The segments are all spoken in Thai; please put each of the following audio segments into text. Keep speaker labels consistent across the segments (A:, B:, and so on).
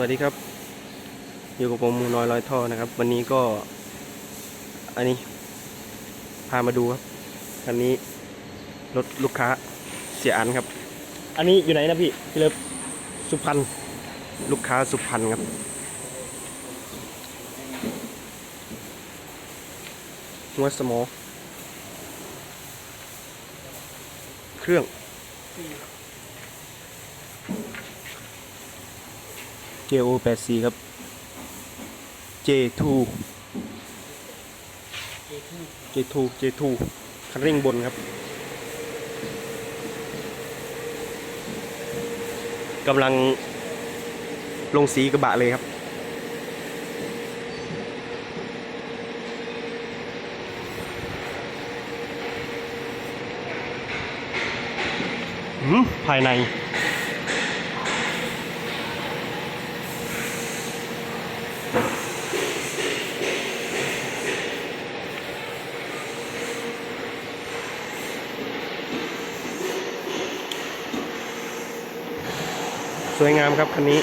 A: วัสดีครับ อยู่กับผมหมูน้อยร้อยท่อนะครับ วันนี้ก็ อันนี้ พามาดูครับคันนี้รถลูกค้าเสียอันครับ อันนี้อยู่ไหนนะพี่พี่เลิฟสุพรรณลูกค้าสุพรรณครับ หัวสมอ เครื่อง JO 8 4ครับ J2 J2 J2 คันเร่งบนครับกำลังลงสีกระบะเลยครับหืมภายใน วยงามครับคันนี้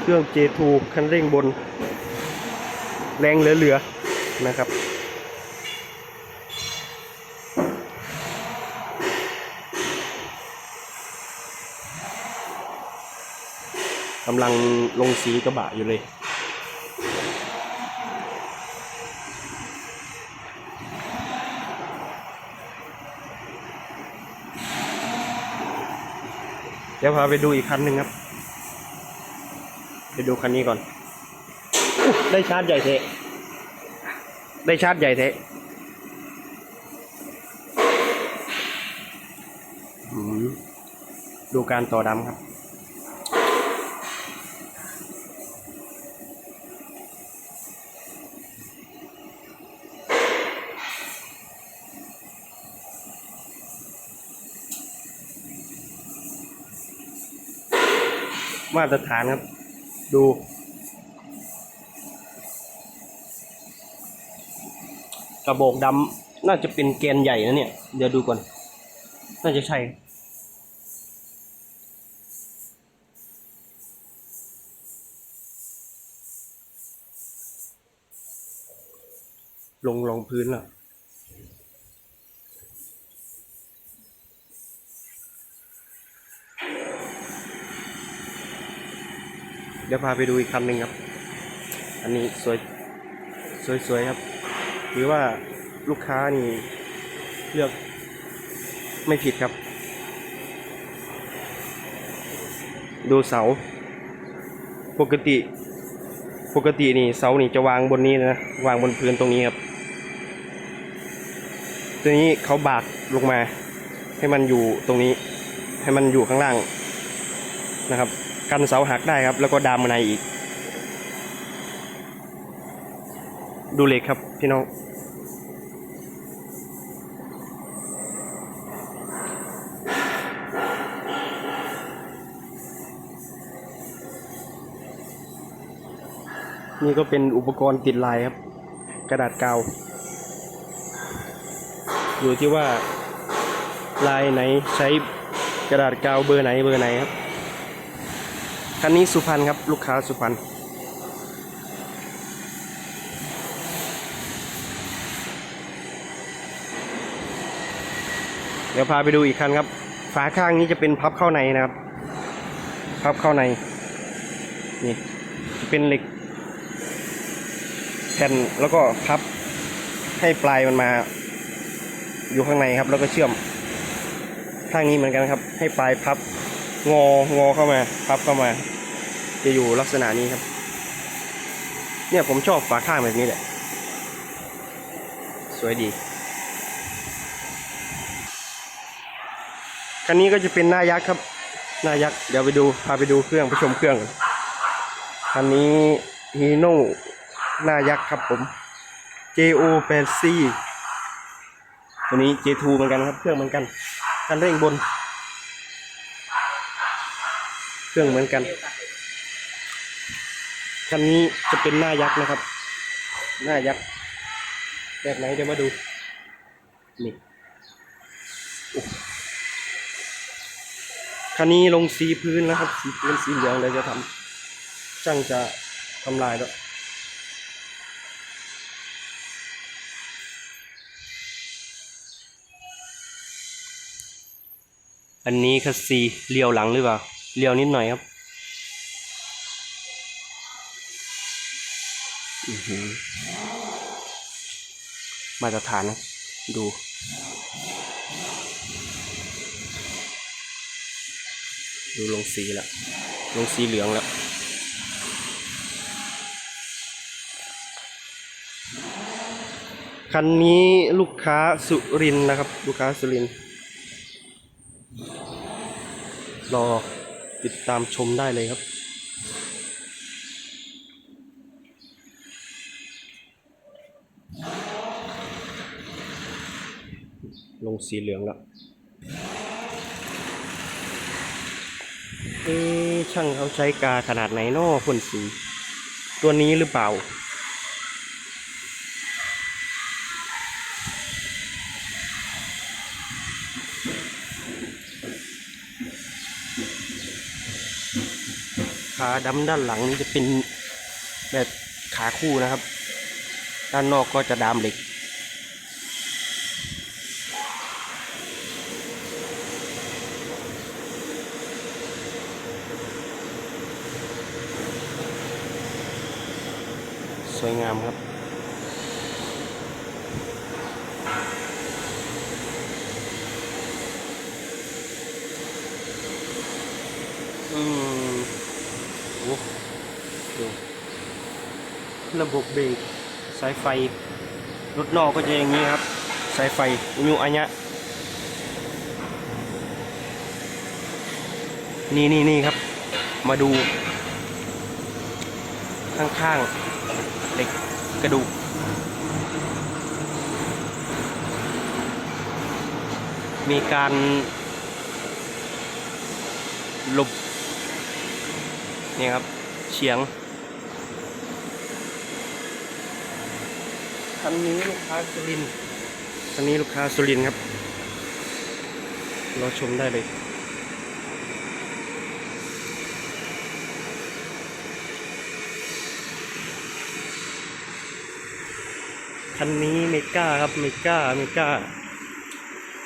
A: เครื่อง J2 คันเร่งบน แรงเหลือๆนะครับกำลังลงสีกระบะอยู่เลย ดี๋ยวพาไปดูอีกคันหนึ่งครับ ไปดูคันนี้ก่อนอได้ชาร์จใหญ่เทะได้ชาร์จใหญ่เทะดูการต่อดำครับ มาตรฐานครับ ดู กระบอกดำน่าจะเป็นแกนใหญ่นะเนี่ย เดี๋ยวดูก่อน น่าจะใช่ลงรองพื้นแล้ว ดี๋ยวพาไปดูอีกคันหนึ่งครับ อันนี้สวยสวยๆครับ หรือว่าลูกค้านี่เลือกไม่ผิดครับ ดูเสา ปกติ ปกตินี่เสานี่จะวางบนนี้นะ วางบนพื้นตรงนี้ครับ ตัวนี้เขาบากลงมา ให้มันอยู่ตรงนี้ ให้มันอยู่ข้างล่างนะครับ กันเสาหักได้ครับ แล้วก็ดามในอีก ดูเหล็กครับพี่น้องนี่ก็เป็นอุปกรณ์ติดลายครับ กระดาษกาว อยู่ที่ว่าลายไหนใช้กระดาษกาวเบอร์ไหนเบอร์ไหนครับ คันนี้สุพรรณครับ ลูกค้าสุพรรณเดี๋ยวพาไปดูอีกคันครับ ฝาข้างนี้จะเป็นพับเข้าในนะครับ พับเข้าใน นี่จะเป็นเหล็กแผ่นแล้วก็พับให้ปลายมันมา อยู่ข้างในครับ แล้วก็เชื่อมข้างนี้เหมือนกันครับ ให้ปลายพับ งองอเข้ามาพับเข้ามา จะอยู่ลักษณะนี้ครับ เนี่ยผมชอบฝาข้างแบบนี้แหละ สวยดีคันนี้ก็จะเป็นหน้ายักษ์ครับ หน้ายักษ์เดี๋ยวไปดูพาไปดูเครื่องไปชมเครื่องกันคันนี้ฮีโน่หน้ายักษ์ครับผม JO 8 C ตัวนี้ J2 เหมือนกันครับ เครื่องเหมือนกันคันเร่งบน เครื่องเหมือนกันคันนี้จะเป็นหน้ายักษ์นะครับ หน้ายักษ์แบบไหนเดี๋ยวมาดูนี่คันนี้ลงสีพื้นแล้วครับ สีพื้นสีเหลืองเลยจะทช่างจะทำลายแล้วอันนี้คัสซีเลี้ยวหลังหรือเปล่า เลี้ยวนิดหน่อยครับอื้อหือมาตรฐานนะดูดูลงสีแล้วลงสีเหลืองแล้วคันนี้ลูกค้าสุรินทร์นะครับ ลูกค้าสุรินทร์รอ ติดตามชมได้เลยครับ ลงสีเหลืองแล้วเอ๊ช่างเขาใช้กาขนาดไหนนอพ่นสี ตัวนี้หรือเปล่า ขาดำด้านหลังนี้จะเป็นแบบขาคู่นะครับ ด้านนอกก็จะดามเหล็ก สวยงามครับ อืมโอ้ดู ระบบเบรกสายไฟรถนอกก็จะอย่างนี้ครับ สายไฟอุยุอัญญะนี่นี่นี่ครับ มาดู ข้างๆเหล็กกระดูกมีการหลบนี่ครับเฉียง คันนี้ลูกค้าสุรินทร์คันนี้ลูกค้าสุรินครับรอชมได้เลยคันนี้เมกาครับเมกาเมกา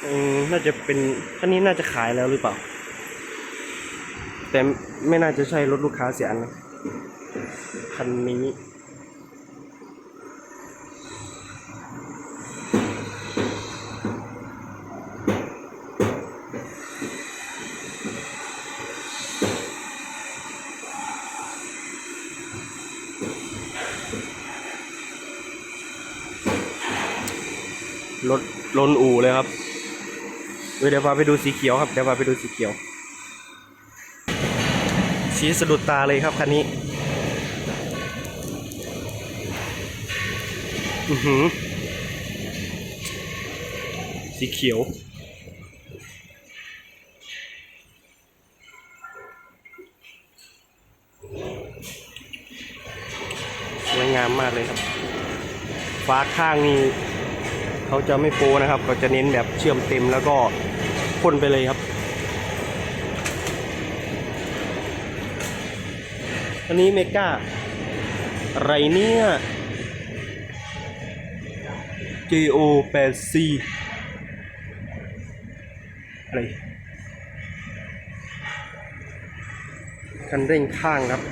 A: อืมน่าจะเป็นคันนี้น่าจะขายแล้วหรือเปล่า แต่ไม่น่าจะใช่รถลูกค้าเสียอันนะคันนี้ ลนอู่เลยครับเดี๋ยวพาไปดูสีเขียวครับ เดี๋ยวพาไปดูสีเขียว สีสะดุดตาเลยครับคันนี้ อือหือ สีเขียวสวยงามมากเลยครับฟ้าข้างนี่ เขาจะไม่โปรนะครับเขาจะเน้นแบบเชื่อมเต็มแล้วก็พ่นไปเลยครับ อันนี้เมกาอะไรเนี่ย JO 8 C อะไรคันเร่งข้างครับ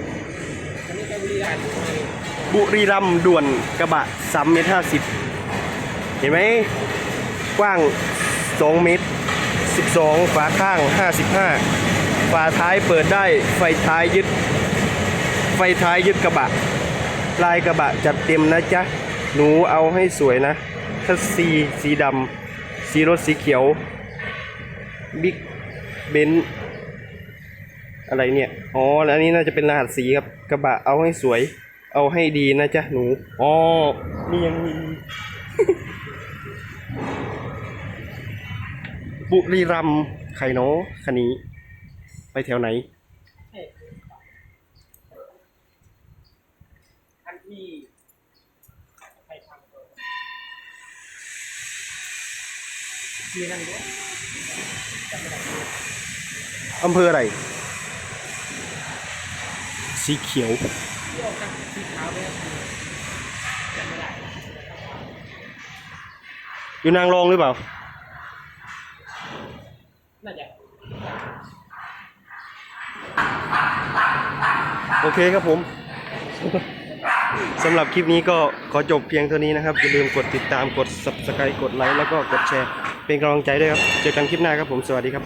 A: บุรีรัมด่วนกระบะ3เมตร50 ห็นไหมกว้าง 2 เมตร 12 ฝาข้าง 55 ฝาท้ายเปิดได้ไฟท้ายยึด ไฟท้ายยึดกระบะ ลายกระบะจัดเต็มนะจ๊ะ หนูเอาให้สวยนะคัสซีสีดำสีรถสีเขียว บิ๊กเบนอะไรเนี่ย อ๋อ แล้วอันนี้น่าจะเป็นรหัสสีครับ กระบะเอาให้สวย เอาให้ดีนะจ๊ะหนู อ๋อ นี่ยังมี บุรีรัมย์ไข่โนคันนี้ ไปแถวไหน
B: อันที่ใครทำตัวที่นั่นด้วย
A: อำเภออะไร สีเขียว
B: ที่ออกจากสีขาวเนี่ยจำไม่ได้
A: อยู่นางรองหรือเปล่า
B: น่าจะ
A: โอเคครับผมสำหรับคลิปนี้ก็ขอจบเพียงเท่านี้นะครับ อย่าลืมกดติดตามกด subscribe กดไลค์แล้วก็กดแชร์ เป็นกำลังใจด้วยครับ เจอกันคลิปหน้าครับผม สวัสดีครับ